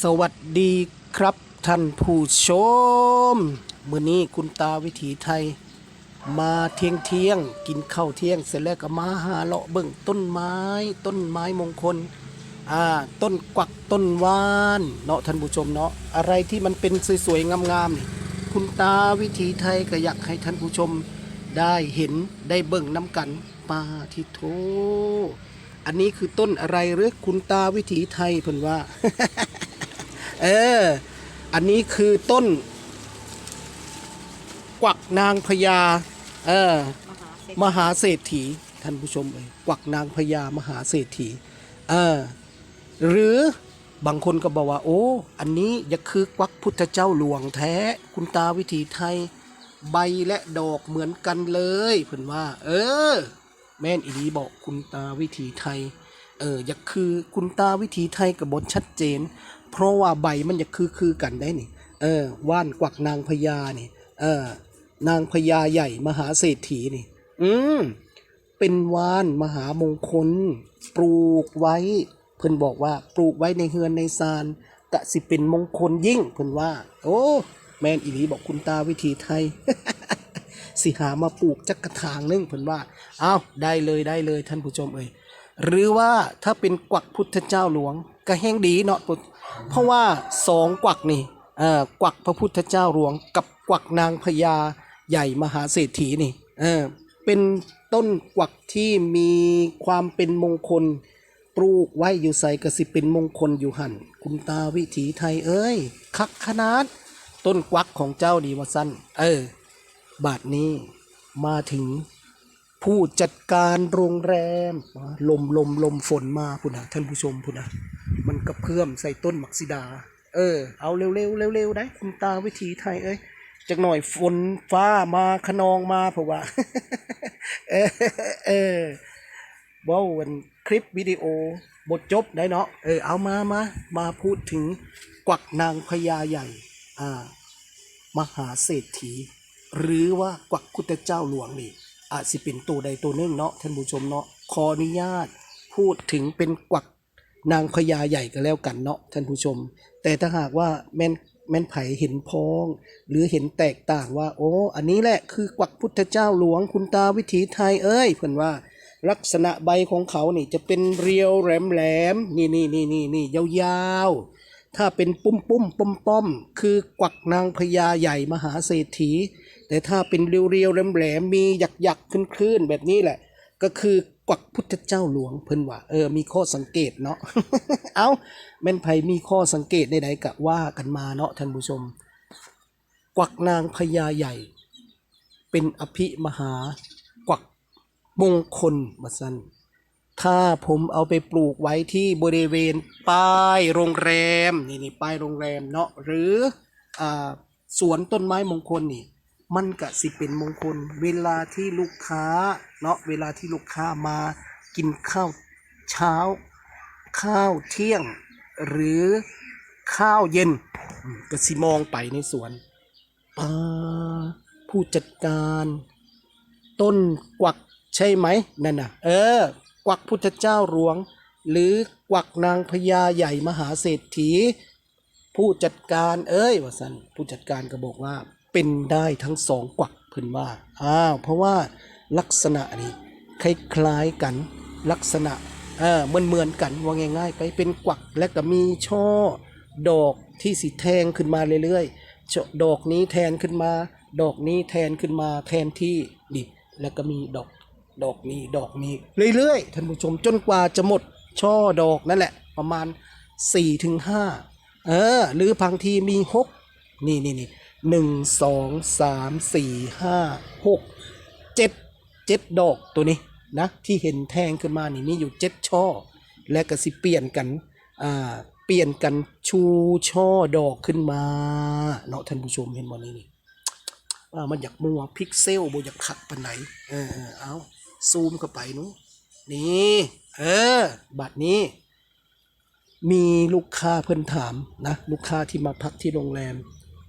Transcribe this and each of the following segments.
สวัสดีครับท่านผู้ชม มื้อนี้คุณตาวิถีไทย มาเที่ยงเที่ยงกินข้าวเที่ยงเสร็จแล้วก็มาหาเลาะเบิ่งต้นไม้ ต้นไม้มงคลอ่าต้นกวักต้นวานเนาะท่านผู้ชมเนาะอะไรที่มันเป็นสวยๆงามๆนี่คุณตาวิถีไทยก็อยากให้ท่านผู้ชมได้เห็นได้เบิ่งน้ำกันปาทิโทอันนี้คือต้นอะไรหรือคุณตาวิถีไทยเพิ่นว่า เออ อันนี้คือต้น กวักนางพญาเออมหาเศรษฐีท่านผู้ชมเอยกวักนางพญามหาเศรษฐีเออหรือบางคนก็บอกว่า โอ้ อันนี้ย่าคือกวักพุทธเจ้าหลวงแท้คุณตาวิถีไทย ใบและดอกเหมือนกันเลยเพิ่นว่า เออ แม่นอีดีบอกคุณตาวิถีไทย เออย่าคือคุณตาวิถีไทยกับบทชัดเจน เพราะว่าใบมันจะคือคือกันได้นี่ เออว่านกวักนางพญานี่ เออนางพญาใหญ่มหาเศรษฐีนี่ อืมเป็นว่านมหามงคล ปลูกไว้ เพิ่นบอกว่าปลูกไว้ในเฮือนในซานกะสิเป็นมงคลยิ่งเพิ่นว่า โอ้แมนอีหลีบอกคุณตาวิถีไทย สิหามาปลูกจักกระถางนึงเพิ่นว่าอ้าวได้เลยได้เลยท่านผู้ชมเอ่ยหรือว่าถ้าเป็นกวักพุทธเจ้าหลวง ก็แห้งดีเนาะเพราะว่าสองกวักนี่เอ่อกวักพระพุทธเจ้าหลวงกับกวักนางพญาใหญ่มหาเศรษฐีนี่เออเป็นต้นกวักที่มีความเป็นมงคลปลูกไว้อยู่ใส่กระสิเป็นมงคลอยู่หันคุณตาวิถีไทยเอ้ย คักขนาด ต้นกวักของเจ้าดีว่าสั้นเออ บาทนี้มาถึงผู้จัดการโรงแรมลมลมลมฝนมาพุ่นนะท่านผู้ชมพุ่นนะ กระเพื่อมใส่ต้นมักซิดา เออ เอาเร็วเร็วเร็วๆได้คุณตาวิถีไทยเอ้ยจากหน่อยฝนฟ้ามาขนองมาเพราะว่า เออเออว้าวันคลิปวิดีโอบทจบได้เนาะเออเอามามามาพูดถึงกวักนางพญาใหญ่ อ่า มหาเศรษฐี หรือว่ากวักคุตเจ้าหลวงนี่อาจสิเป็นตัวใดตัวหนึ่งเนาะท่านผู้ชมเนาะขออนุญาต พูดถึงเป็นกวัก นางพญาใหญ่ก็แล้วกันเนาะท่านผู้ชม แต่ถ้าหากว่าแม่นแม่นไผเห็นพ้อง หรือเห็นแตกต่างว่า โอ้ อันนี้แหละคือกวักพุทธเจ้าหลวงคุณตาวิถีไทยเอ้ยเพิ่อนว่าลักษณะใบของเขานี่จะเป็นเรียวแหลมแหลมนี่นี่นี่นี่นี่ยาวๆ ถ้าเป็นปุ้มปุ้มป้อมป้อมคือกวักนางพญาใหญ่มหาเศรษฐี แต่ถ้าเป็นเรียวๆแหลมๆมีหยักหยักขึ้นคลื่นแบบนี้แหละ ก็คือก วักพุทธเจ้าหลวงเพิ่นว่าเออมีข้อสังเกตเนาะเอาแม่นไผมีข้อสังเกตใดๆกะว่ากันมาเนาะท่านผู้ชม กวักนางพญาใหญ่ เป็นอภิมหากวักมงคลบัสันถ้าผมเอาไปปลูกไว้ที่บริเวณป้ายโรงแรมนี่นี่ป้ายโรงแรมเนาะหรืออ่าสวนต้นไม้มงคลนี่ มันก็สิเป็นมงคล เวลาที่ลูกค้าเนาะเวลาที่ลูกค้ามากินข้าวเช้า ข้าวเที่ยง หรือข้าวเย็นก็สิมองไปในสวนอ่าผู้จัดการ ต้นกวักใช่ไหมนั่นน่ะ เออ กวักพุทธเจ้าหลวง หรือกวักนางพญาใหญ่มหาเศรษฐี ผู้จัดการเอ้ยว่าสันผู้จัดการก็บอกว่า เป็นได้ทั้งสองกวักเพิ่นว่าอ้าวเพราะว่าลักษณะนี่คล้ายๆกันลักษณะเออเหมือนเหมือนๆกันว่าง่ายๆ ไปเป็นกวักและก็มีช่อดอกที่สีแทงขึ้นมาเรื่อยๆดอกนี้แทนขึ้นมา ดอกนี้แทนขึ้นมาแทนที่ดิแล้วก็มีดอกดอกนี้ดอกนี้เรื่อยๆท่านผู้ชมจนกว่าจะหมดช่อดอกนั่นแหละ ประมาณ4-5ถึง5เออหรือบางทีมีหกนี่นี่นี่ หนึ่งสองสามสี่ห้าหกเจ็ดเจ็ดดอกตัวนี้นะที่เห็นแทงขึ้นมานี่มีอยู่เจ็ดช่อ และก็สิเปลี่ยนกันอ่าเปลี่ยนกันชูช่อดอกขึ้นมาเนาะท่านผู้ชมเห็นบ่นี้นี่ว่ามันอยากมัวพิกเซลบ่อยากขัดปานไหนเออเอาซูมเข้าไปนู้นี่เออบัดนี้ มีลูกค้าเพิ่นถามนะ ลูกค้าที่มาพักที่โรงแรม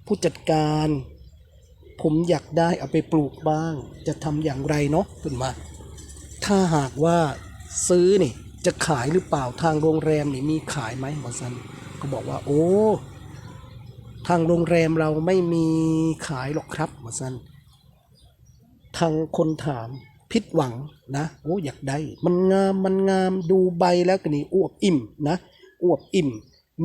ผู้จัดการ ผมอยากได้เอาไปปลูกบ้าง จะทำอย่างไรเนาะเพิ่นมา ถ้าหากว่าซื้อนี่จะขายหรือเปล่าทางโรงแรมนี่มีขายไหมหมอสันก็บอกว่า โอ้ทางโรงแรมเราไม่มีขายหรอกครับหมาสันทางคนถามผิดหวังนะโอ้อยากได้ มันงามมันงามดูใบแล้วก็นี่อวบอิ่มนะอวบอิ่ม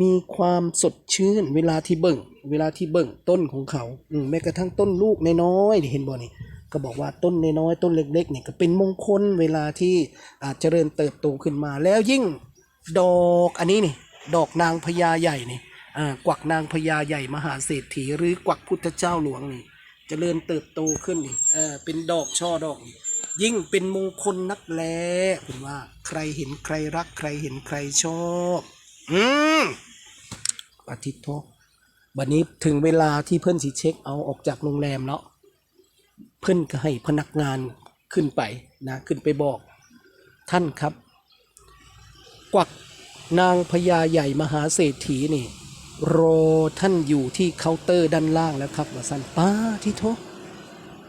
มีความสดชื่นเวลาที่เบิ่ง เวลาที่เบิ่งต้นของเขาอืมแม้กระทั่งต้นลูกน้อยๆเห็นบ่นี่ก็บอกว่าต้นน้อยๆต้นเล็กๆเนี่ยก็เป็นมงคลเวลาที่อาจเจริญเติบโตขึ้นมา แล้วยิ่งดอกอันนี้นี่ดอกนางพญาใหญ่นี่อ่ากวักนางพญาใหญ่มหาเศรษฐี หรือกวักพุทธเจ้าหลวงนี่เจริญเติบโตขึ้นนี่เออเป็นดอกช่อดอกนี่ยิ่งเป็นมงคลนักแลคุณว่าใครเห็นใครรักใครเห็นใครชอบ อืมอาทิตย์โทวันนี้ถึงเวลาที่เพื่อนสิเช็คเอาออกจากโรงแรมแล้วเพื่อนก็ให้พนักงานขึ้นไปนะขึ้นไปบอก ท่านครับ กวักนางพญาใหญ่มหาเศรษฐีนี่ รอท่านอยู่ที่เคาน์เตอร์ด้านล่างแล้วครับว่าสันป้าที่โท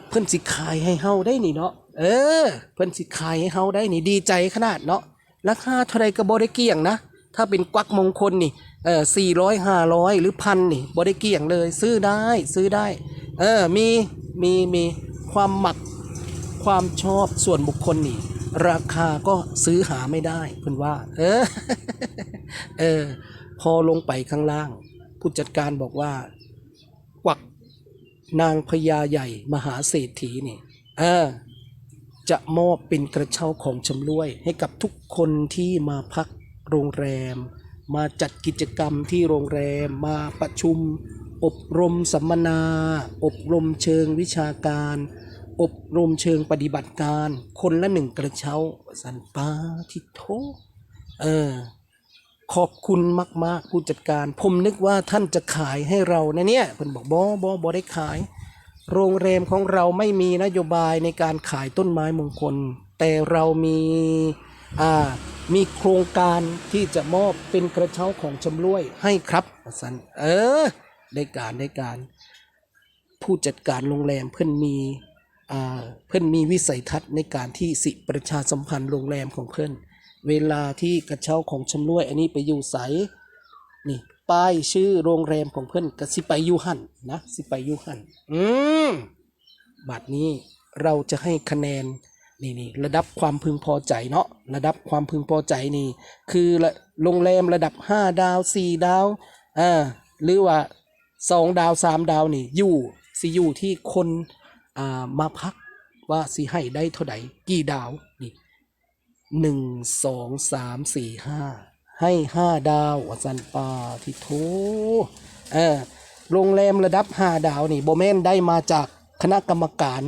เพิ่อนสิขายให้เฮาได้นี่เนาะเออ เพิ่อนสิขายให้เฮาได้นี่ดีใจขนาดเนาะราคาเท่าไรก็บ่ได้เกี่ยงนะ ถ้าเป็นกวักมงคลนี่เออสี่ร้อยห้าร้อยหรือพันนี่บ่ได้เกี่ยงเลย ซื้อได้ซื้อได้ เออมีมีมีความหมักความชอบส่วนบุคคลนี่ ราคาก็ซื้อหาไม่ได้เพิ่นว่า เออเออ พอลงไปข้างล่าง ผู้จัดการบอกว่า กวักนางพญาใหญ่มหาเศรษฐีนี่ เออ จะมอบเป็นกระเช้าของชำร่วยให้กับทุกคนที่มาพัก โรงแรม มาจัดกิจกรรมที่โรงแรม มาประชุม อบรมสัมมนา อบรมเชิงวิชาการ อบรมเชิงปฏิบัติการ คนละหนึ่งกระเช้าสันปาทิโทเออขอบคุณมาก ๆ ผู้จัดการ ผมนึกว่าท่านจะขายให้เรานะเนี่ยเพิ่นบอกบอบอบอได้ขาย โรงแรมของเราไม่มีนโยบายในการขายต้นไม้มงคล แต่เรามี มีโครงการที่จะมอบเป็นกระเช้าของชำร่วยให้ครับสันเออได้การได้การ ผู้จัดการโรงแรมเพื่อนมีเพื่อนมีวิสัยทัศน์ในการที่สิประชาสัมพันธ์โรงแรมของเพื่อนเวลาที่กระเช้าของชำร่วย อันนี้ไปอยู่ใสนี่ป้ายชื่อโรงแรมของเพื่อนกสิไปยูหันนะสิไปยูหันอืมบัดนี้เราจะให้คะแนน นี่นี่ระดับความพึงพอใจเนาะระดับความพึงพอใจนี่ คือละโรงแรมระดับ 5 ดาว 4 ดาวอ่าหรือว่า 2 ดาว 3 ดาวนี่อยู่สิอยู่ที่คนอ่ามาพักว่าสิให้ได้เท่าไหร่กี่ดาวนี่หนึ่งสองสามสี่ห้าให้ห้าดาวอาจารย์ปาที่โถเออโรงแรมระดับห้าดาวนี่โบแมนได้มาจากคณะกรรมการ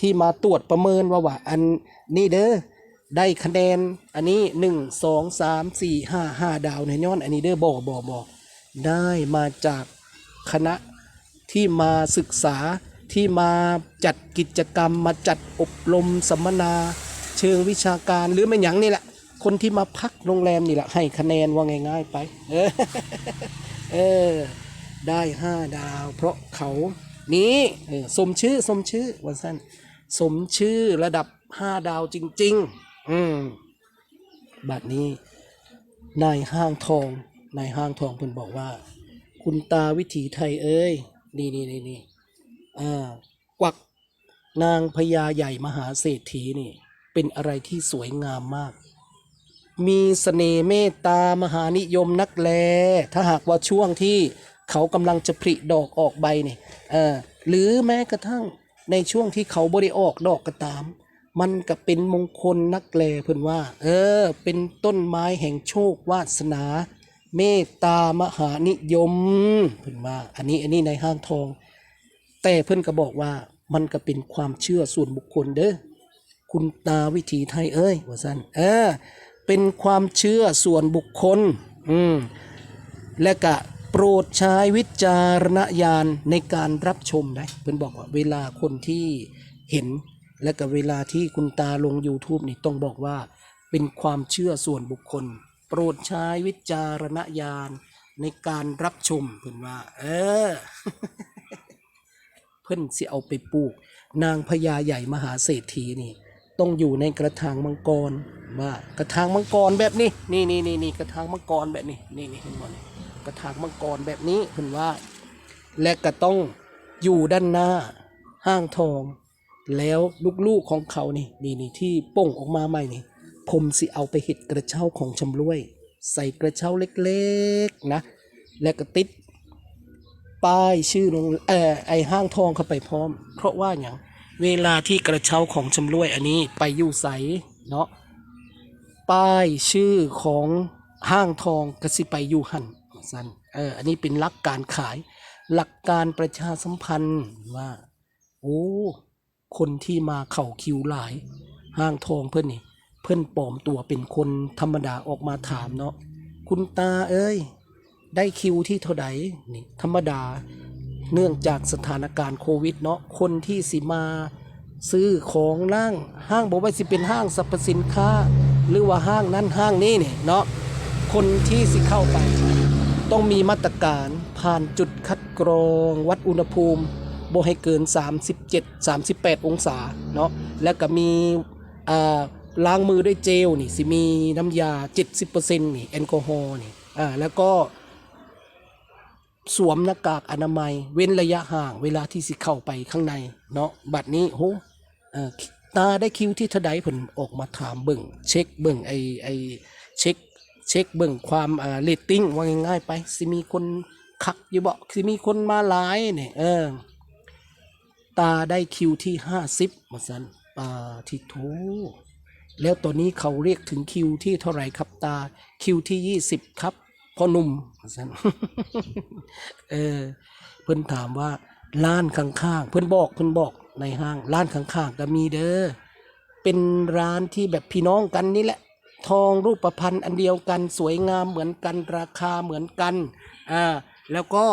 ที่มาตรวจประเมินว่าว่าอันนี่เด้อได้คะแนนอันนี้หนึ่งสองสามสี่ห้าห้าดาวในย้อนอันนี้เด้อบ่บ่บ่ได้มาจากคณะที่มาศึกษาที่มาจัดกิจกรรม มาจัดอบรมสัมมนา เชิงวิชาการหรือไม่หยังนี่แหละ คนที่มาพักโรงแรมนี่แหละให้คะแนนว่าง่าย ๆ ไป เออเออได้ห้าดาว เพราะเขา นี้สมชื่อสมชื่อวันสั้นสมชื่อระดับห้าดาวจริง ๆ อืมบัดนี้นายห้างทองนายห้างทองเพิ่นบอกว่า คุณตาวิถีไทยเอ้ยนี่นี่นี่นี่อ่ากวักนางพญาใหญ่มหาเศรษฐีนี่ เป็นอะไรที่สวยงามมาก มีเสน่ห์เมตตามหานิยมนักแล ถ้าหากว่าช่วงที่ เขากำลังจะผลิดอกออกใบเนี่ยหรือแม้กระทั่งในช่วงที่เขาบริออกดอกก็ตาม มันก็เป็นมงคลนักแลเพื่อนว่า เออ เป็นต้นไม้แห่งโชควาสนา เมตตามหานิยมเพื่อนว่า อันนี้อันนี้ในห้างทอง แต่เพื่อนก็บอกว่ามันก็เป็นความเชื่อส่วนบุคคลเด้อคุณตาวิถีไทยเอ้ยว่าสั้นเออเป็นความเชื่อส่วนบุคคล อืมและก็ โปรดใช้วิจารณญาณในการรับชมได้เพื่อนบอกว่าเวลาคนที่เห็นและก็เวลาที่คุณตาลง YouTube นี่ต้องบอกว่าเป็นความเชื่อส่วนบุคคล โปรดใช้วิจารณญาณในการรับชมเพื่อนว่า เออ เพิ่อนสิเอาไปปลูก นางพญาใหญ่มหาเศรษฐีนี่ ต้องอยู่ในกระถางมังกรว่ากระถางมังกรแบบนี้ นี่นี่นี่นี่กระถางมังกรแบบนี้ นี่นี่เห็นบ่นี่ กระถางมังกรแบบนี้เพิ่นว่า และก็ต้องอยู่ด้านหน้าห้างทอง แล้วลูกๆของเขานี่นี่นี่ที่โป่งออกมาใหม่นี่ ผมสิเอาไปเห็ดกระเช้าของชำรวย ใส่กระเช้าเล็กๆนะ และก็ติดป้ายชื่อโรงเออไอห้างทองเข้าไปพร้อม เพราะว่าอย่างเวลาที่กระเช้าของชำรวยอันนี้ไปอยู่ใสเนาะป้ายชื่อของห้างทองก็สิไปอยู่หัน สันเอออันนี้เป็นหลักการขาย หลักการประชาสัมพันธ์ว่า โอ้ คนที่มาเข่าคิวหลาย ห้างทองเพื่อนนี่ เพื่อนปลอมตัวเป็นคนธรรมดาออกมาถามเนาะคุณตาเอ้ย ได้คิวที่เท่าใดนี่ธรรมดาเนื่องจากสถานการณ์โควิดเนาะคนที่สิมาซื้อของล่างห้างบอกว่าสิเป็นห้างสรรพสินค้า หรือว่าห้างนั้นห้างนี้เนี่ยเนาะคนที่สิเข้าไป ต้องมีมาตรการผ่านจุดคัดกรองวัดอุณหภูมิบ่ให้เกิน 37 38 องศาเนาะแล้วก็มีล้างมือด้วยเจลนี่สิมีน้ำยา 70%นี่แอลกอฮอล์นี่อ่าแล้วก็สวมหน้ากากอนามัย เว้นระยะห่างเวลาที่สิเข้าไปข้างในเนาะบัดนี้โหเอ่อตาได้คิวที่เทาใดผลออกมาถามเบิ่งเช็คเบิ่งไอไอเช็ค เช็คเบิ่งความอ่าเรตติ้งว่าง่ายๆไปสิมีคนคักอยู่บ่สิมีคนมาหลายเนี่ยเออ ตาได้คิวที่ห้าสิบมาสันปาทิโทแล้วตอนนี้เขาเรียกถึงคิวที่เท่าไหร่ครับตาคิวที่ยี่สิบครับพ่อหนุ่มว่าซั่นเออ เพิ่นถามว่าร้านข้างๆ เพิ่นบอกเพิ่นบอกในห้างร้านข้างๆก็มีเด้อเป็นร้านที่แบบพี่น้องกันนี่แหละ ทองรูปพรรณอันเดียวกัน สวยงามเหมือนกันราคาเหมือนกันอ่าแล้วก็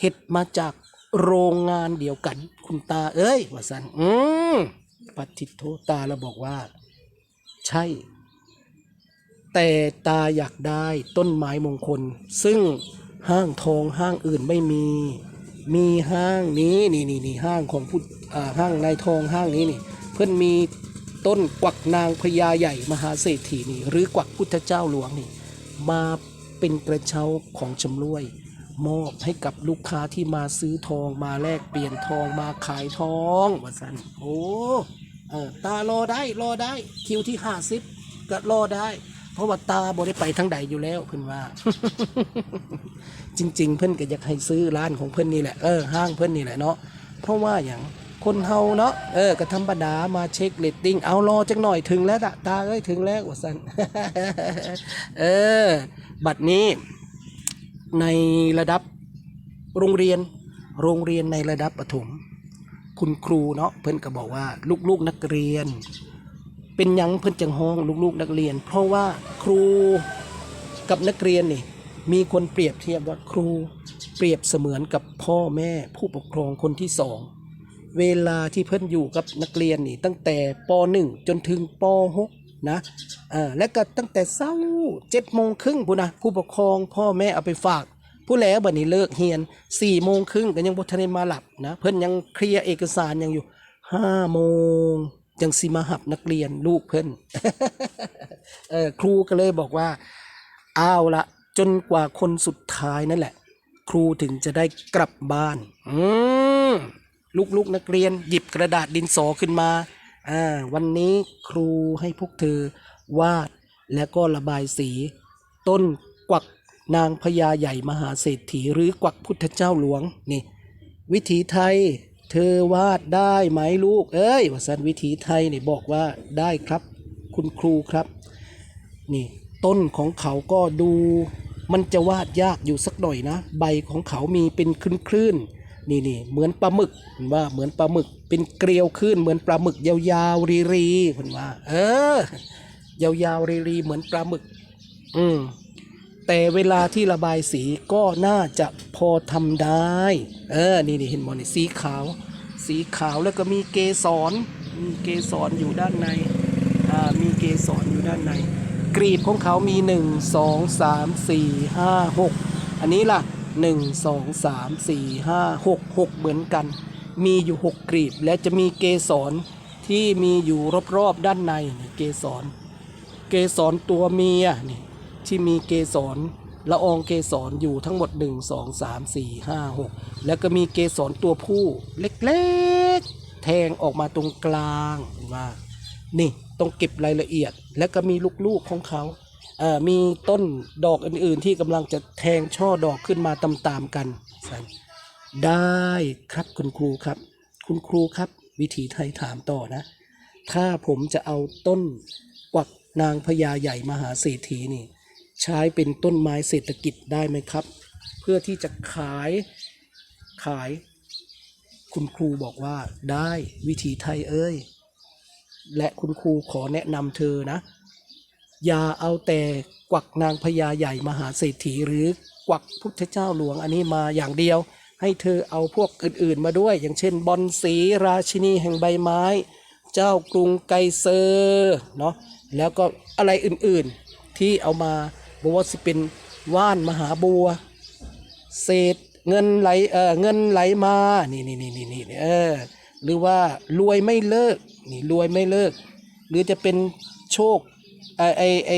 เห็ดมาจากโรงงานเดียวกัน คุณตาเอ้ยว่าสันอืมปฏิโทตาแล้วบอกว่า ใช่ แต่ตาอยากได้ต้นไม้มงคล ซึ่งห้างทองห้างอื่นไม่มี มีห้างนี้นี่นี่นี่ห้างของพุทธอ่าห้างนายทองห้างนี้นี่ เพื่อนมี ต้นกวักนางพญาใหญ่มหาเศรษฐีนี่หรือกวักพุทธเจ้าหลวงนี่มาเป็นกระเช้าของชำรวย มอบให้กับลูกค้าที่มาซื้อทองมาแลกเปลี่ยนทองมาขายทองว่าสันโอ้เออตารอได้รอได้คิวที่ห้าสิบก็รอได้ เพราะว่าตาบ่ได้ไปทั้งใดอยู่แล้วเพิ่อนว่า จริง ๆ เพิ่อนก็อยากให้ซื้อร้านของเพิ่อนนี่แหละเออห้างเพิ่อนนี่แหละเนาะเพราะว่าอย่าง คนเฮาเนาะเออก็ธรรมดามาเช็คเรตติ้งเอารอจักหน่อยถึงแล้วตาเอ้ยถึงแล้วว่าสันเออ บัดนี้ ในระดับโรงเรียน โรงเรียนในระดับประถม คุณครูเนาะเพิ่นก็บอกว่า ลูกๆนักเรียน เป็นยังเพิ่นจังห้องลูกๆนักเรียน เพราะว่าครูกับนักเรียนนี่มีคนเปรียบเทียบว่าครูเปรียบเสมือนกับพ่อแม่ผู้ปกครองคนที่สอง เวลาที่เพิ่นอยู่กับนักเรียนนี่ ตั้งแต่ป .1 จนถึงป .6 นะอ่าและก็ตั้งแต่เช้าเจ็ดโมงครึ่งพูนนะผู้ปกครองพ่อแม่เอาไปฝากผู้แล้วบัดนี้เลิกเรียนสี่โมงครึ่งก็ยังบ่ทันได้มาหลับนะเพิ่นยังเคลียร์เอกสารยังอยู่ห้าโมงจังสิมาหับนักเรียนลูกเพิ่นเออครูก็เลยบอกว่าเอาละจนกว่าคนสุดท้ายนั่นแหละ ครูถึงจะได้กลับบ้าน อืม ลูกๆนักเรียนหยิบกระดาษดินสอขึ้นมาอ่าวันนี้ครูให้พวกเธอวาดแล้วก็ระบายสี ต้นกวักนางพญาใหญ่มหาเศรษฐีหรือกวักพุทธเจ้าหลวงนี่ วิถีไทย เธอวาดได้ไหมลูก เอ้ยว่าสันวิถีไทยเนี่ยบอกว่าได้ครับ คุณครูครับ นี่ ต้นของเขาก็ดู มันจะวาดยากอยู่สักหน่อยนะ ใบของเขามีเป็นคลื่นๆ นี่นี่เหมือนปลาหมึกเห็นว่าเหมือนปลาหมึก เป็นเกลียวขึ้นเหมือนปลาหมึกยาวๆรีรีๆเห็นว่า เออ ยาวๆรีรีๆเหมือนปลาหมึก อืมแต่เวลาที่ระบายสีก็น่าจะพอทำได้ เออ นี่นี่เห็นมอนี่สีขาว สีขาวแล้วก็มีเกสร มีเกสรอยู่ด้านใน อ่า มีเกสรอยู่ด้านใน กรีบของเขามี 1 2 3 4 5 6 อันนี้ล่ะ 1 2 3 4 5 6 6 เหมือนกัน มีอยู่ 6 กรีบ และจะมีเกสรที่มีอยู่รอบๆด้านในนี่เกสร เกสรตัวเมียนี่ที่มีเกสรละอองเกสรอยู่ทั้งหมด 1 2 3 4 5 6 แล้วก็มีเกสรตัวผู้เล็กๆ แทงออกมาตรงกลางว่านี่ต้องเก็บรายละเอียด แล้วก็มีลูกๆของเขา มีต้นดอกอื่นๆ ที่กำลังจะแทงช่อดอกขึ้นมาตามๆกัน ได้ครับคุณครูครับ คุณครูครับวิธีไทยถามต่อนะ ถ้าผมจะเอาต้นกวักนางพญาใหญ่มหาเศรษฐีนี่ ใช้เป็นต้นไม้เศรษฐกิจได้ไหมครับ เพื่อที่จะขายขาย คุณครูบอกว่าได้วิธีไทยเอ้ย และคุณครูขอแนะนำเธอนะ อย่าเอาแต่กวักนางพญาใหญ่มหาเศรษฐีหรือกวักพุทธเจ้าหลวงอันนี้มาอย่างเดียว ให้เธอเอาพวกอื่นๆมาด้วย อย่างเช่น บอนสีราชินีแห่งใบไม้ เจ้ากรุงไกเซอร์เนาะแล้วก็อะไรอื่นๆที่เอามาบอกว่าสิเป็นว่านมหาบัว เศษเงินไหลเออเงินไหลมานี่นี่นี่นี่นี่เออหรือว่ารวยไม่เลิกนี่รวยไม่เลิก หรือจะเป็นโชค ไอไอไ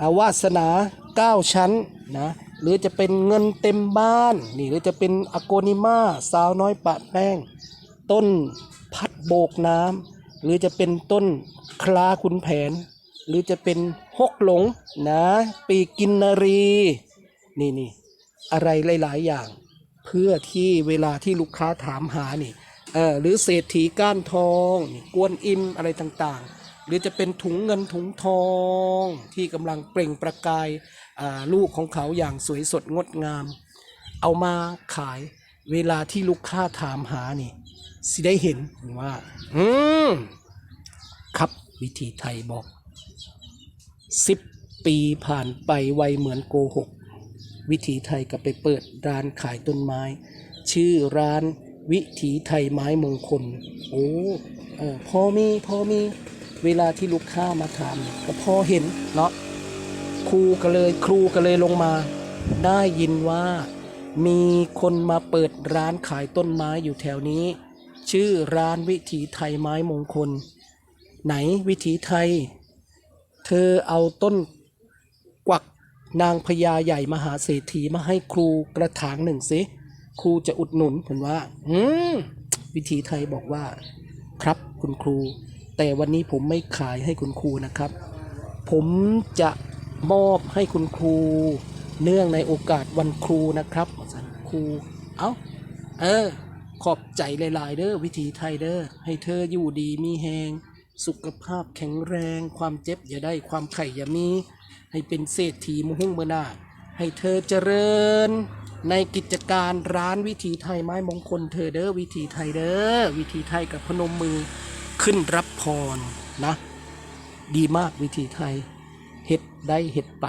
อาวาสนาเก้าชั้นนะหรือจะเป็นเงินเต็มบ้านนี่หรือจะเป็นอโกนิมาสาวน้อยปะแป้ง ต้นพัดโบกน้ำหรือจะเป็นต้นคลาขุนแผน หรือจะเป็นฮกหลงนะปีกินนารีนี่นี่อะไรหลาย ๆ อย่าง เพื่อที่เวลาที่ลูกค้าถามหานี่เออหรือเศรษฐีก้านทองนี่กวนอิมอะไรต่าง ๆ หรือจะเป็นถุงเงินถุงทองที่กำลังเปล่งประกายลูกของเขาอย่างสวยสดงดงาม เอามาขายเวลาที่ลูกค้าถามหานี่ สิได้เห็นว่า อืมครับวิธีไทยบอกสิบปีผ่านไปไวเหมือนโกหก วิถีไทยก็ไปเปิดร้านขายต้นไม้ ชื่อร้านวิถีไทยไม้มงคล โอ้อพอมีพอมี เวลาที่ลูกค้ามาถามก็พอเห็นเนาะครูก็เลยครูก็เลยลงมา ได้ยินว่ามีคนมาเปิดร้านขายต้นไม้อยู่แถวนี้ ชื่อร้านวิถีไทยไม้มงคล ไหนวิถีไทย เธอเอาต้นกวักนางพญาใหญ่มหาเศรษฐีมาให้ครูกระถางหนึ่งสิครูจะอุดหนุนเห็นว่า อืมวิถีไทยบอกว่า ครับคุณครู แต่วันนี้ผมไม่ขายให้คุณครูนะครับ ผมจะมอบให้คุณครู เนื่องในโอกาสวันครูนะครับครูเอา้าเออ ขอบใจหลาย ๆ เด้อวิถีไทยเด้อให้เธออยู่ดีมีแหงสุขภาพแข็งแรง ความเจ็บอย่าได้ความไข่อย่ามี ให้เป็นเศรษฐีมหุ่งเมื่อนาให้เธอเจริญ ในกิจการร้านวิถีไทยไม้มงคลเธอเด้อวิถีไทยเด้อวิถีไทยกับพนมมือ ขึ้นรับพรนะ ดีมากวิถีไทยเฮ็ดได้เฮ็ดไป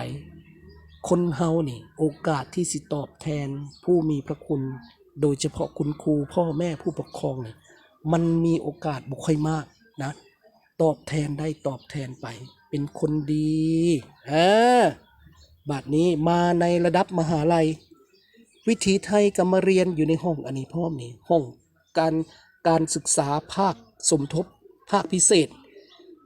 คนเฮานี่ โอกาสที่สิตอบแทนผู้มีพระคุณ โดยเฉพาะคุณครูพ่อแม่ผู้ปกครองเนี่ยมันมีโอกาสบ่ค่อยมากนะ ตอบแทนได้ตอบแทนไป เป็นคนดีเออบัดนี้มาในระดับมหาลัย วิถีไทยก็มาเรียนอยู่ในห้องอันนี้พ่อมนี่ห้องการการศึกษาภาคสมทบ ภาคพิเศษ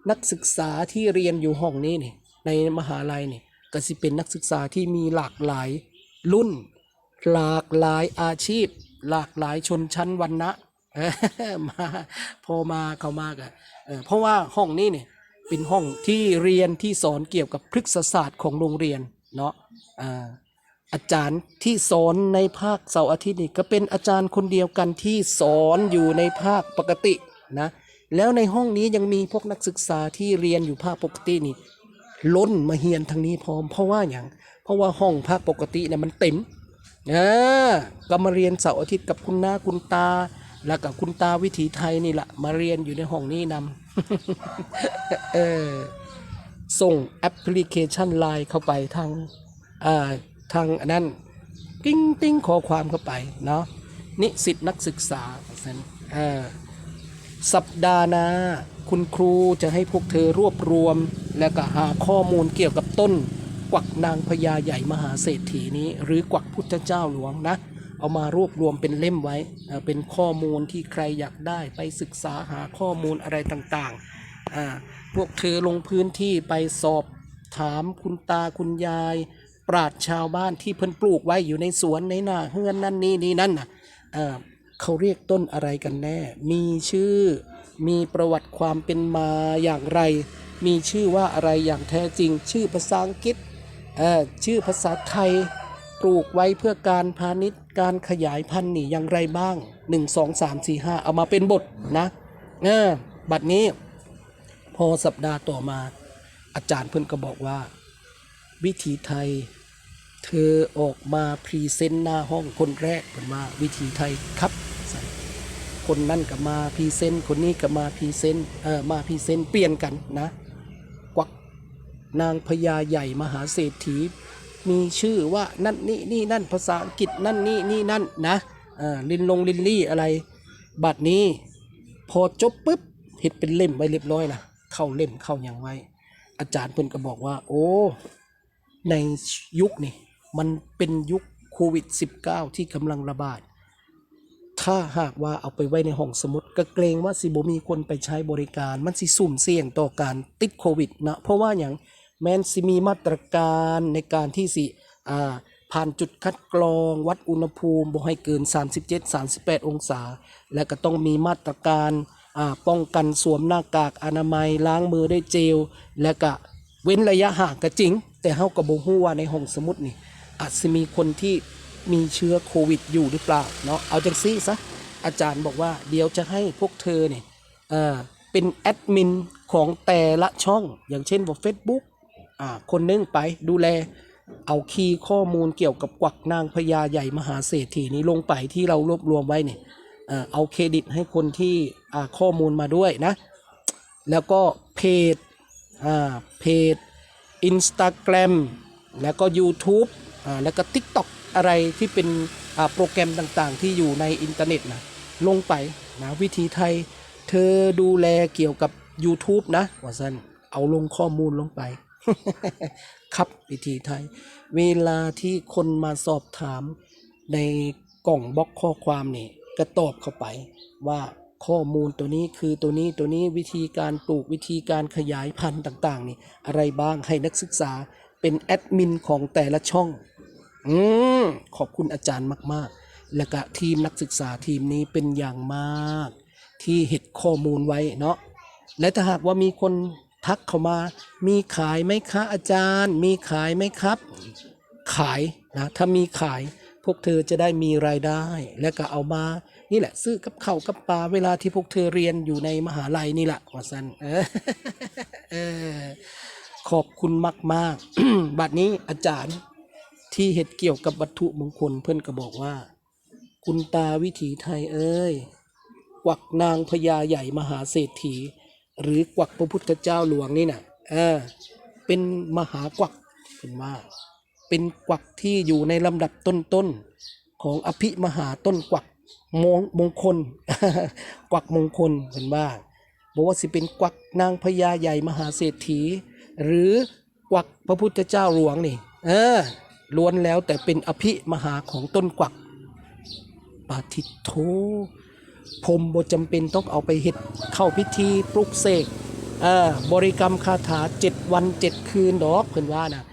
นักศึกษาที่เรียนอยู่ห้องนี้นี่ในมหาลัยนี่ก็สิเป็นนักศึกษาที่มีหลากหลายรุ่น หลากหลายอาชีพ หลากหลายชนชั้นวรรณะมาพอมาเข้ามากอะเออเพราะว่าห้องนี้เนี่ยเป็นห้องที่เรียนที่สอนเกี่ยวกับพฤกษศาสตร์ของโรงเรียนเนาะอ่าอาจารย์ที่สอนในภาคเสาร์อาทิตย์นี่ก็เป็นอาจารย์คนเดียวกันที่สอนอยู่ในภาคปกตินะ แล้วในห้องนี้ยังมีพวกนักศึกษาที่เรียนอยู่ภาคปกตินี่ล้นมาเฮียนทางนี้พร้อมเพราะว่าอย่างเพราะว่าห้องภาคปกติเนี่ยมันเต็มอ่าก็มาเรียนเสาร์อาทิตย์กับคุณน้าคุณตา แล้วกับคุณตาวิถีไทยนี่แหละมาเรียนอยู่ในห้องนี้นำเออส่งแอปพลิเคชันไลน์เข้าไปทางอ่าทางอันนั้นกิ้งติ้งขอความเข้าไปเนาะนิสิตนักศึกษาเออ สัปดาห์หน้าคุณครูจะให้พวกเธอรวบรวม และก็หาข้อมูลเกี่ยวกับต้น กวักนางพญาใหญ่มหาเศรษฐีนี้ หรือกวักพุทธเจ้าหลวงนะ เอามารวบรวมเป็นเล่มไว้ เป็นข้อมูลที่ใครอยากได้ไปศึกษาหาข้อมูลอะไรต่างๆ พวกเธอลงพื้นที่ไปสอบถามคุณตาคุณยาย ปราดชาวบ้านที่เพิ่นปลูกไว้อยู่ในสวนในนาเฮือนนั่นนี่นี่นั่นน่ะเอ่อ เขาเรียกต้นอะไรกันแน่ มีชื่อ มีประวัติความเป็นมาอย่างไร มีชื่อว่าอะไรอย่างแท้จริง ชื่อภาษาอังกฤษเอ่อชื่อภาษาไทย ปลูกไว้เพื่อการพาณิชย์ การขยายพันธุ์นี่อย่างไรบ้าง 1 2 3 4 5 เอามาเป็นบทนะเออบัดนี้ พอสัปดาห์ต่อมา อาจารย์เพิ่อนก็บอกว่า วิถีไทยเธอออกมาพรีเซนต์หน้าห้องคนแรกเพิ่นว่าวิถีไทยครับ คนนั่นก็มาพรีเซนต์คนนี้ก็มาพรีเซนต์เออมาพรีเซนต์เปลี่ยนกันนะกวักนางพญาใหญ่มหาเศรษฐี มีชื่อว่านั่นนี่นี่นั่นภาษาอังกฤษนั่นนี่นี่นั่นนะอ่าลินลงลินลี่อะไร บัดนี้พอจบปุ๊บเห็ดเป็นเล่มไว้เรียบร้อยนะเข้าเล่มเข้าอย่างไว้ อาจารย์เพิ่นก็บอกว่า โอ้ ในยุคนี่มันเป็นยุคโควิด -19 ที่กำลังระบาด ถ้าหากว่าเอาไปไว้ในห้องสมุดก็เกรงว่าสิบ่มีคนไปใช้บริการ มันสิสุ่มเสี่ยงต่อการติดโควิดนะเพราะว่าอย่างแม้นสิมีมาตรการในการที่สิอ่าผ่านจุดคัดกรองวัดอุณหภูมิบ่ให้เกิน 37-38 องศา และก็ต้องมีมาตรการอ่าป้องกันสวมหน้ากากอนามัยล้างมือด้วยเจล และก็เว้นระยะห่างก็จริง แต่เฮาก็บ่ฮู้ว่าในห้องสมุดนี่อาจจะมีคนที่ มีเชื้อโควิดอยู่หรือเปล่าเนาะเอาจังซี่ซะอาจารย์บอกว่าเดี๋ยวจะให้พวกเธอเนี่ยเออเป็นแอดมินของแต่ละช่องอย่างเช่นว่า Facebook อ่าคนหนึงไปดูแลเอาคีย์ข้อมูลเกี่ยวกับกวักนางพญาใหญ่มหาเศรษฐีนี้ลงไปที่เรารวบรวมไว้เนี่ยเอาเครดิตให้คนที่ข้อมูลมาด้วยนะ แล้วก็เพจเพจ Instagram แล้วก็ YouTube แล้วก็ TikTok อะไรที่เป็นโปรแกรมต่างๆ ที่อยู่ในอินเทอร์เน็ตนะลงไปนะวิธีไทย เธอดูแลเกี่ยวกับ YouTube นะว่าสั้นเอาลงข้อมูลลงไป ครับวิธีไทย เวลาที่คนมาสอบถามในกล่องบล็อกข้อความนี่ก็ตอบเข้าไปว่าข้อมูลตัวนี้คือตัวนี้ตัวนี้วิธีการปลูกวิธีการขยายพันธุ์ต่าง ๆ นี่อะไรบ้างให้นักศึกษาเป็นแอดมินของแต่ละช่อง อืมขอบคุณอาจารย์มาก ๆ และก็ทีมนักศึกษาทีมนี้เป็นอย่างมาก ที่เห็ดข้อมูลไว้เนาะและถ้าหากว่ามีคนทักเข้ามา มีขายไหมคะอาจารย์ มีขายไหมครับ ขายนะถ้ามีขาย พวกเธอจะได้มีรายได้ และก็เอามา นี่แหละ ซื้อกับเข้ากับปลาเวลาที่พวกเธอเรียนอยู่ในมหาลัยนี่แหละว่าสันเออขอบคุณมาก ๆ บัดนี้อาจารย์ ที่เห็ดเกี่ยวกับวัตถุมงคลเพื่อนก็บอกว่า คุณตาวิถีไทยเอ้ยกวักนางพญาใหญ่มหาเศรษฐี หรือกวักพระพุทธเจ้าหลวงนี่นะเออเป็นมหากวักเป็นว่า เป็นกวักที่อยู่ในลำดับต้นๆของอภิมหาต้นกวักมงมงคล กวักมงคลเป็นว่าบอกว่าสิเป็นกวักนางพญาใหญ่มหาเศรษฐี หรือกวักพระพุทธเจ้าหลวงนี่ เออ ล้วนแล้วแต่เป็นอภิมหาของต้นกวักปาทิโทผมบ่จำเป็นต้องเอาไปเฮ็ดเข้าพิธีปลุกเสกบริกรรมคาถาเจ็ดวันเจ็ดคืนดอกเพิ่อนว่านะ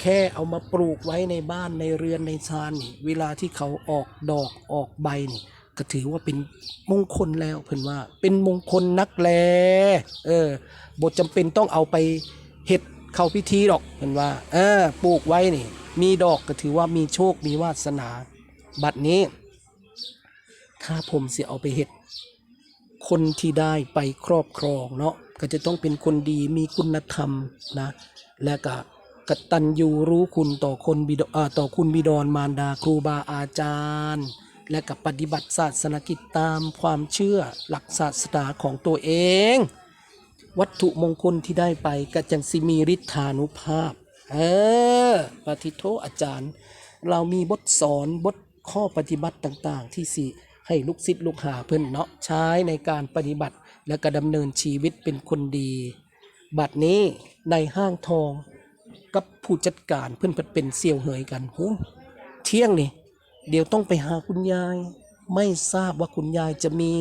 แค่เอามาปลูกไว้ในบ้านในเรือนในชานนี่เวลาที่เขาออกดอกออกใบนี่ก็ถือว่าเป็นมงคลแล้วเพิ่อนว่า เป็นมงคลนักแลเออบทจำเป็นต้องเอาไปเฮ็ดเข้าพิธีดอกเพิ่อนว่าเออปลูกไว้นี่ มีดอกก็ถือว่ามีโชคมีวาสนา บัดนี้ ถ้าผมเสียเอาไปเห็ดคนที่ได้ไปครอบครองเนาะก็จะต้องเป็นคนดีมีคุณธรรมนะ และก็กตัญญูรู้คุณต่อคนบิดอ่าต่อคุณบิดรมารดาครูบาอาจารย์ และกับปฏิบัติศาสนกิจตามความเชื่อหลักศาสนาของตัวเอง วัตถุมงคลที่ได้ไปก็จังสิมีฤทธานุภาพ เออปฏิโทอาจารย์ เรามีบทสอนบทข้อปฏิบัติต่าง ๆ ที่สิให้ลูกศิษย์ลูกหาเพิ่อนเนาะใช้ในการปฏิบัติและก็ดำเนินชีวิตเป็นคนดี บัดนี้ในห้างทองกับผู้จัดการเพิ่นเพิ่นเป็นเสียวเหยกันโหเที่ยงนี่เดี๋ยวต้องไปหาคุณยาย ไม่ทราบว่าคุณยายจะมี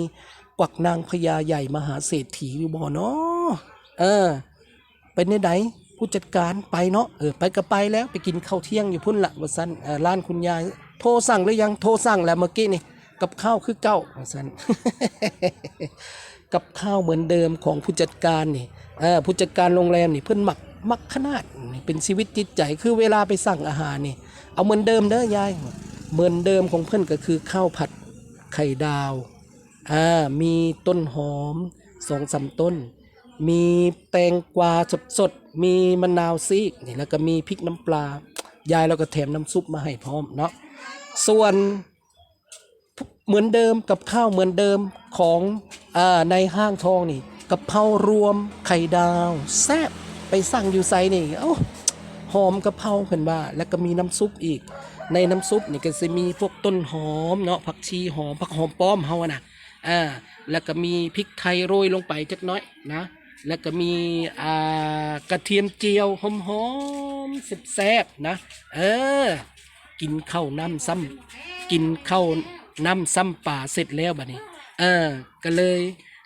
กวักนางพญาใหญ่มหาเศรษฐีอยู่บ่เนาะเออไปในไหน ผู้จัดการไปเนาะเออไปก็ไปแล้วไปกินข้าวเที่ยงอยู่พุ่นละว่าซั่นร้านคุณยายโทรสั่งหรือยังโทรสั่งแล้วเมื่อกี้นี่กับข้าวคือเก้าว่าซั่นกับข้าวเหมือนเดิมของผู้จัดการนี่เออผู้จัดการโรงแรมนี่เพิ่อนหมักมักขนาดนี่เป็นชีวิตจิตใจคือเวลาไปสั่งอาหารนี่ เอาเหมือนเดิมเด้อยายเหมือนเดิมของเพิ่อนก็คือข้าวผัดไข่ดาวอ่ามีต้นหอมสองสามต้น มีแตงกวาสดๆ มีมะนาวซีกนี่แล้วก็มีพริกน้ำปลา ยายแล้วก็แถมน้ำซุปมาให้พร้อมเนาะ ส่วนเหมือนเดิมกับข้าวเหมือนเดิมของอาในห้างทองนี่กะเพรารวมไข่ดาว แซ่บไปสั่งอยู่ไซนี่เอ้าหอมกะเพราเพิ่นว่า แล้วก็มีน้ำซุปอีก ในน้ำซุปนี่ก็จะมีพวกต้นหอมเนาะผักชีหอมผักหอมป้อมเฮาอะนะอ่าแล้วก็มีพริกไทยโรยลงไปจักน้อยนะ แล้วก็มีอ่ากระเทียมเจียวหอมหอมๆแซ่บๆนะ เออ กินข้าวน้ำซ้ำกินข้าวน้ำซ้ำป่าเสร็จแล้วบัดนี้ เออ ก็เลย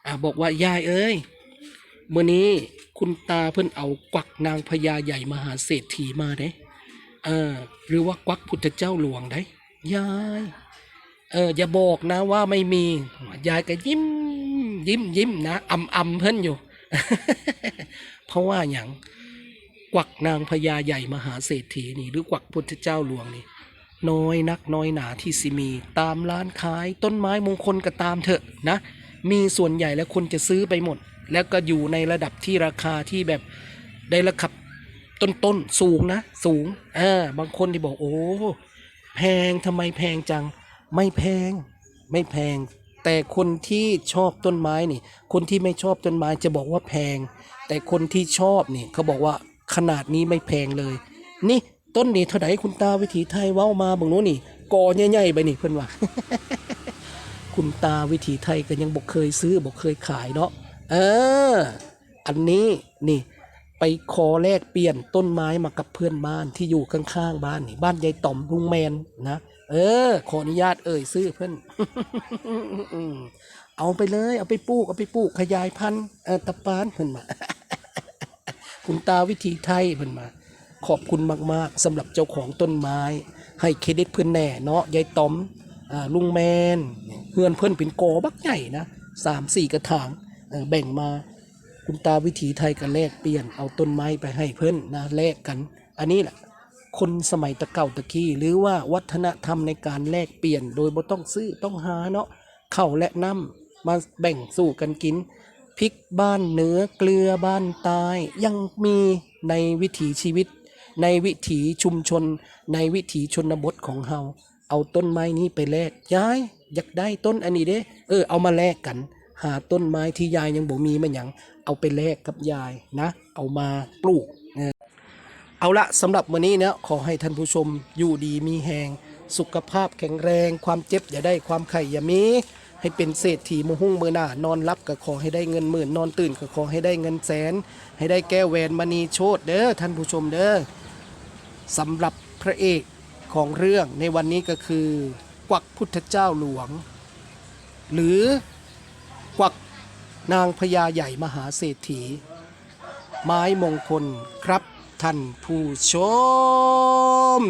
อ่าบอกว่ายายเอ้ยเมื่อนี้คุณตาเพิ่นเอากวักนางพญาใหญ่มหาเศรษฐีมาเด้เออ หรือว่ากวักพุทธเจ้าหลวงได้ยายเอออย่าบอกนะว่าไม่มียายก็ยิ้มยิ้มยิ้มนะอ่ำอ่ำเพิ่นอยู่ เพราะว่าอย่างกวักนางพญาใหญ่มหาเศรษฐีนี่ หรือกวักพุทธเจ้าหลวงนี่ น้อยนักน้อยหนาที่สิมี ตามร้านขายต้นไม้มงคลก็ตามเถอะนะ มีส่วนใหญ่แล้วคนจะซื้อไปหมด แล้วก็อยู่ในระดับที่ราคาที่แบบได้ระคับต้นต้นๆสูงนะ สูงเออบางคนที่บอกโอ้ แพงทำไมแพงจัง ไม่แพง ไม่แพง แต่คนที่ชอบต้นไม้นี่ คนที่ไม่ชอบต้นไม้จะบอกว่าแพง แต่คนที่ชอบนี่เขาบอกว่าขนาดนี้ไม่แพงเลย นี่ต้นนี่เท่าไหร่คุณตาวิถีไทยเว้ามาบางโน้นนี่กอใหญ่ๆไปนี่เพื่อนว่า คุณตาวิถีไทยก็ยังบอกเคยซื้อบอกเคยขายเนาะเออ อันนี้นี่ไปขอแลกเปลี่ยนต้นไม้มากับเพื่อนบ้านที่อยู่ข้างๆบ้านนี่บ้านยายต่อมลุงแมนนะ เออ ขออนุญาตเอ่ยซื้อเพื่อนเอาไปเลย เอาไปปลูก เอาไปปลูกขยายพันธุ์ตะปานเพิ่นมา คุณตาวิถีไทยเพิ่นมา ขอบคุณมาก ๆสำหรับเจ้าของต้นไม้ ให้เครดิตเพื่อนแน่เนาะยายต๋อมลุงแมนเพื่อนเพื่อนเป็นโกบักใหญ่นะสามสี่กระถางแบ่งมาคุณตาวิถีไทยก็แลกเปลี่ยนเอาต้นไม้ไปให้เพื่อนนะแลกกัน อันนี้แหละ คนสมัยตะเก่าตะกี้หรือว่าวัฒนธรรมในการแลกเปลี่ยน โดยบ่ต้องซื้อต้องหาเนาะเข้าและน้ำมาแบ่งสู่กันกินพริกบ้านเหนือเกลือบ้านใตายยังมีในวิถีชีวิต ในวิถีชุมชน ในวิถีชนบทของเฮาเอาต้นไม้นี้ไปแลกยายอยากได้ต้นอันนี้เด้เออเอามาแลกกัน หาต้นไม้ที่ยายยังบ่มีมันหยังเอาไปแลกกับยายนะ เอามาปลูก เอาละสำหรับวันนี้เนี่ยขอให้ท่านผู้ชมอยู่ดีมีแหงสุขภาพแข็งแรง ความเจ็บอย่าได้ความไข่อย่ามี ให้เป็นเศรษฐีมหุ้งมือหน้านอนรับก็ขอให้ได้เงินหมื่นนอนตื่นก็ขอให้ได้เงินแสน ให้ได้แก้วแหวนมณีโชตเด้อท่านผู้ชมเด้อสำหรับพระเอกของเรื่องในวันนี้ก็คือ กวักพุทธเจ้าหลวง หรือกวักนางพญาใหญ่มหาเศรษฐี ไม้มงคลครับ ท่านผู้ชม